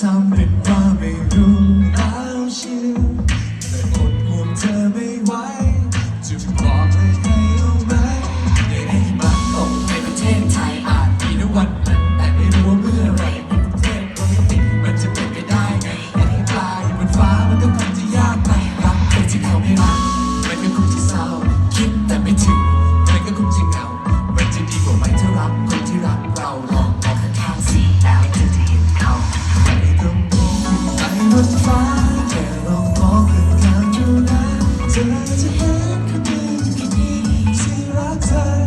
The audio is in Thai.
ทำเป็นว่าไม่รู้แล้วเชียว รักเธอ